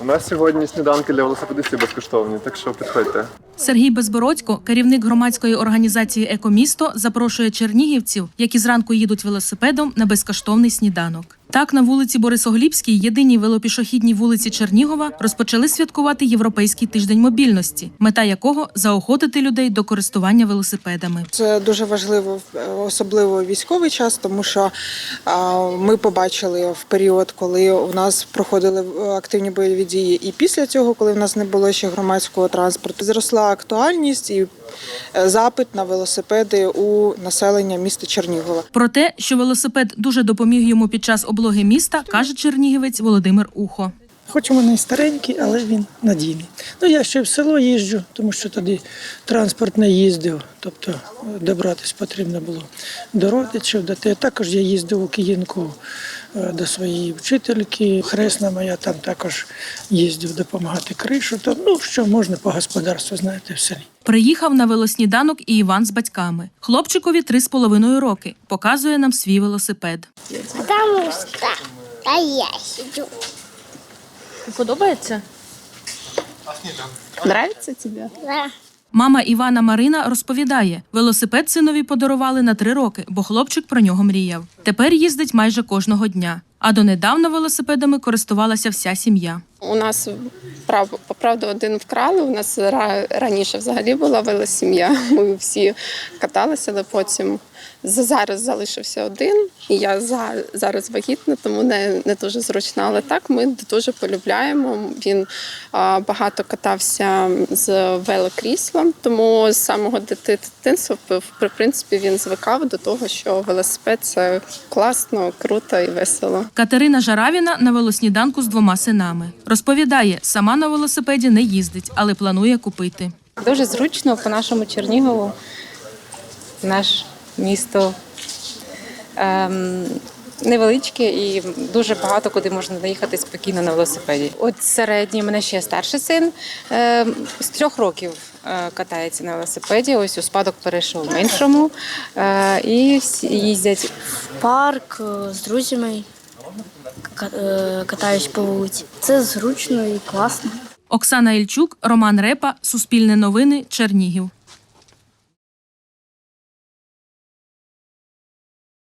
У нас сьогодні сніданки для велосипедистів безкоштовні, так що підходьте. Сергій Безбородько, керівник громадської організації Екомісто, запрошує чернігівців, які зранку їдуть велосипедом на безкоштовний сніданок. Так, на вулиці Борисоглібській, єдиній велопішохідній вулиці Чернігова, розпочали святкувати Європейський тиждень мобільності, мета якого заохотити людей до користування велосипедами. Це дуже важливо, особливо військовий час, тому що ми побачили в період, коли у нас проходили активні бойові дії, і після цього, коли в нас не було ще громадського транспорту, зросла актуальність і е, запит на велосипеди у населення міста Чернігова. Про те, що велосипед дуже допоміг йому під час облоги міста, каже чернігівець Володимир Ухо. Хоч у мене і старенький, але він надійний. Ну я ще в село їжджу, тому що тоді транспорт не їздив. Тобто е, добратись потрібно було до родичів, до те. Також я їздив у Київку е, до своєї вчительки. Хресна моя там також їздив допомагати кришу. То ну що можна по господарству, знаєте, в селі. Приїхав на велосніданок і Іван з батьками. Хлопчикові три з половиною роки. Показує нам свій велосипед. Потому что я сижу. Подобається? Нравится тебе? Да. Мама Івана Марина розповідає, велосипед синові подарували на три роки, бо хлопчик про нього мріяв. Тепер їздить майже кожного дня. А донедавна велосипедами користувалася вся сім'я. У нас прав, по правду один вкрали. У нас раніше взагалі була велосім'я. Ми всі каталися, але потім зараз залишився один. І я за, зараз вагітна, тому не, не дуже зручна. Але так ми дуже полюбляємо. Він багато катався з велокріслом, тому з самого дити- дитинства в принципі він звикав до того, що велосипед це класно, круто і весело. Катерина Жаравіна на велосніданку з двома синами. Розповідає, сама на велосипеді не їздить, але планує купити. Дуже зручно по нашому Чернігову, наш місто ем, невеличке і дуже багато куди можна доїхати спокійно на велосипеді. От середній, мене ще старший син ем, з трьох років е, катається на велосипеді. Ось у спадок перейшов меншому. Е, і їздять парк е, з друзями катаюсь по вулиці. Це зручно і класно. Оксана Ільчук, Роман Репа, Суспільне новини, Чернігів.